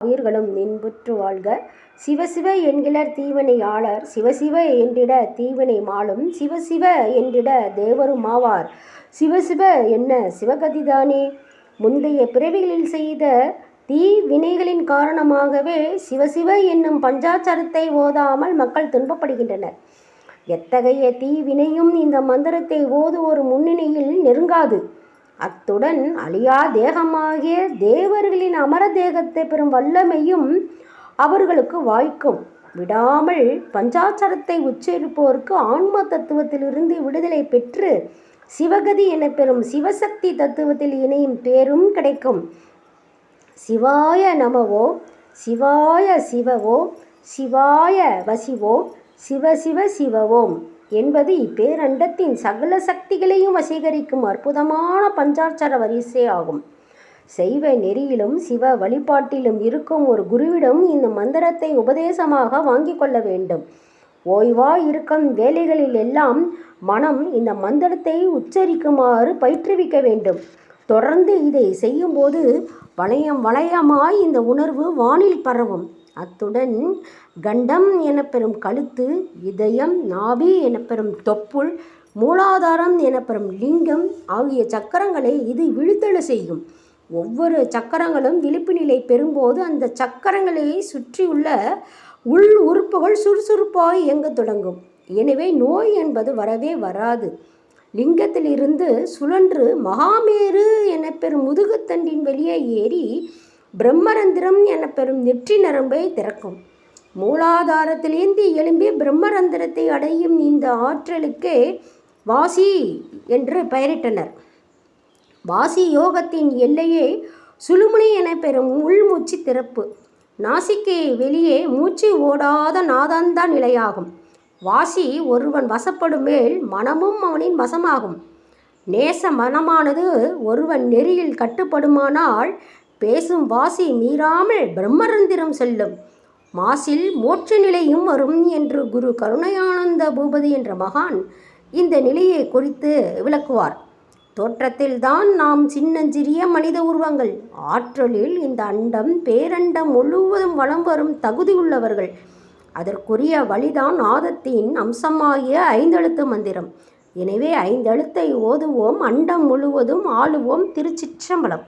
உயிர்களும் நின்புற்று வாழ்க. சிவசிவ என்கிலர் தீவினையாளர் சிவசிவ என்றிட தீவினை மாளும் சிவசிவ என்றிட தேவரும் ஆவார் சிவசிவ என்ன சிவகதிதானே? முந்தைய பிறவிகளில் செய்த தீ வினைகளின் காரணமாகவே சிவசிவ என்னும் பஞ்சாச்சாரத்தை ஓதாமல் மக்கள் துன்பப்படுகின்றனர். எத்தகைய தீ வினையும் இந்த மந்திரத்தை ஓதுவோர் முன்னணியில் நெருங்காது. அத்துடன் அழியா தேகமாகிய தேவர்களின் அமர தேகத்தை பெறும் வல்லமையும் அவர்களுக்கு வாய்க்கும். விடாமல் பஞ்சாச்சரத்தை உச்சரிப்போருக்கு ஆன்ம தத்துவத்திலிருந்து விடுதலை பெற்று சிவகதி என பெறும் சிவசக்தி தத்துவத்தில் இணையும் பேரும் கிடைக்கும். சிவாய நமவோ சிவாய சிவவோ சிவாய வசிவோ சிவ சிவ சிவவோம். என்பது இப்பேரண்டத்தின் சகல சக்திகளையும் வசீகரிக்கும் அற்புதமான பஞ்சாட்சர வரிசை ஆகும். செய்வ நெறியிலும் சிவ வழிபாட்டிலும் இருக்கும் ஒரு குருவிடம் இந்த மந்திரத்தை உபதேசமாக வாங்கி கொள்ள வேண்டும். ஓய்வா இருக்கும் வேலைகளில் எல்லாம் மனம் இந்த மந்திரத்தை உச்சரிக்குமாறு பயிற்றுவிக்க வேண்டும். தொடர்ந்து இதை செய்யும்போது வளையம் வளையமாய் இந்த உணர்வு வானில் பரவும். அத்துடன் கண்டம் எனப்பெறும் கழுத்து இதயம் நாபி எனப்பெறும் தொப்புள் மூலாதாரம் எனப்பெறும் லிங்கம் ஆகிய சக்கரங்களை இது விழுத்தெழ செய்யும். ஒவ்வொரு சக்கரங்களும் விழிப்பு நிலை பெறும்போது அந்த சக்கரங்களை சுற்றியுள்ள உள் உறுப்புகள் சுறுசுறுப்பாய் இயங்க தொடங்கும். எனவே நோய் என்பது வரவே வராது. லிங்கத்திலிருந்து சுழன்று மகாமேரு எனப்பெறும் முதுகுத்தண்டின் வெளியே ஏறி பிரம்மரந்திரம் எனப்பெறும் நெற்றி நரம்பை திறக்கும். மூலாதாரத்திலேந்தி எழும்பி பிரம்மரந்திரத்தை அடையும் இந்த ஆற்றலுக்கே வாசி என்று பெயரிட்டனர். வாசி யோகத்தின் எல்லையே சுழுமுனை என பெறும் உள்மூச்சு திறப்பு. நாசிக்கு வெளியே மூச்சு ஓடாத நாதாந்தா நிலையாகும். வாசி ஒருவன் வசப்படும் மேல் மனமும் அவனின் வசமாகும். நேச மனமானது ஒருவன் நெறியில் கட்டுப்படுமானால் பேசும் வாசி மீறாமல் பிரம்மரந்திரம் செல்லும். மாசில் மோட்ச நிலையும் வரும் என்று குரு கருணையானந்த பூபதி என்ற மகான் இந்த நிலையை குறித்து விளக்குவார். தோற்றத்தில் தான் நாம் சின்னஞ்சிறிய மனித உருவங்கள். ஆற்றலில் இந்த அண்டம் பேரண்டம் முழுவதும் வளம் வரும் தகுதியுள்ளவர்கள் அதற்குரிய வழிதான் ஆதத்தின் அம்சமாகிய ஐந்தெழுத்து மந்திரம். எனவே ஐந்தெழுத்தை ஓதுவோம் அண்டம் முழுவதும் ஆளுவோம் திருச்சிற்றம்பலம்.